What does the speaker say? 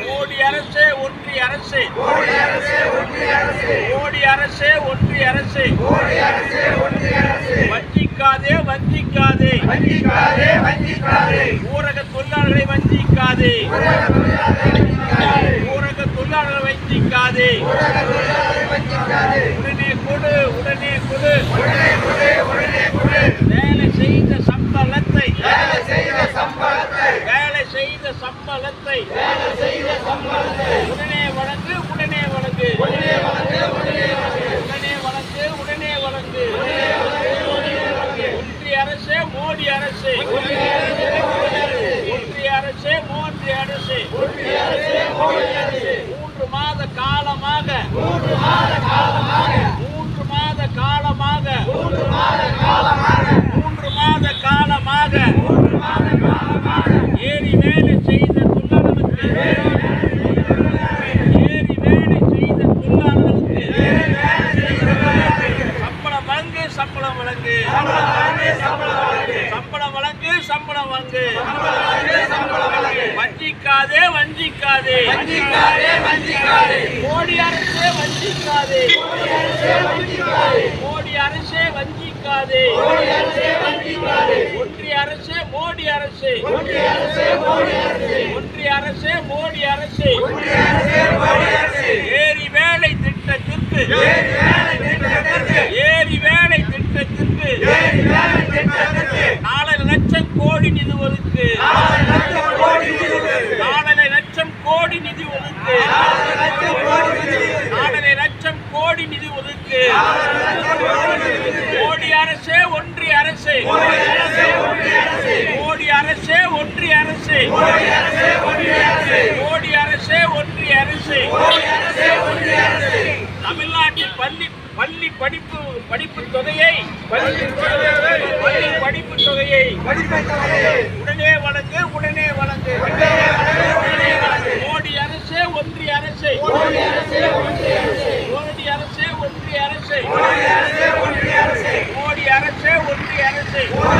மோடி அரசே ஒன்றிய அரசே. மோடி அரசே ஒன்றிய அரசே. வஞ்சிக்காதே வஞ்சிக்காதே. ஊரக தொழிலாளர்களை வஞ்சிக்காதே. ஊரக தொழிலாளர்களை வஞ்சிக்காதே. உடனே கொடு உடனே கொடு. வேலை செய்த சம்பளத்தை வேலை செய்த சம்பளத்தை உடனே வழங்கு உடனே வழங்கு உடனே வழங்கு உடனே வழங்கு ஒன்றிய அரசே மோடி அரசே ஒன்றிய அரசே மோடி அரசே மூன்று மாத காலமாக மூன்று மாத காலமாக மூன்று மாத காலமாக ஏறி வேலை செய்த தொழிலாளர்களுக்கு ஏறி வேலை செய்த தொழிலாளர்களுக்கு சம்பளம் வழங்கு சம்பளம் வழங்கு சம்பளம் வழங்கு சம்பளம் வழங்கு வஞ்சிக்காதே வஞ்சிக்காதே. மோடி அரசே வஞ்சிக்காதே. மோடி அரசே வஞ்சிக்காதே. ஒன்றிய அரசே மோடி அரசே. ஒன்றிய அரசே மோடி அரசே. ஏரி வேலை திட்டத்திற்கு ஏரி வேலை திட்டத்திற்கு நாலரை லட்சம் கோடி நிதி ஒதுக்கு நாலரை லட்சம் கோடி நிதி ஒதுக்கு நாலரை லட்சம் கோடி நிதி ஒதுக்கு. மோடி அரசே ஒன்றிய அரசு. மோடி அரசே ஒன்றிய அரசு. மோடி அரசே ஒன்றிய அரசு. தமிழ்நாட்டில் பள்ளி பள்ளி படிப்பு படிப்பு தொகையை பள்ளி படிப்பு தொகையை உடனே வழங்கு உடனே வழங்கு. மோடி அரசே ஒன்றிய அரசு. அரசே. மோடி அரசே. ஒன்றிய அரசே.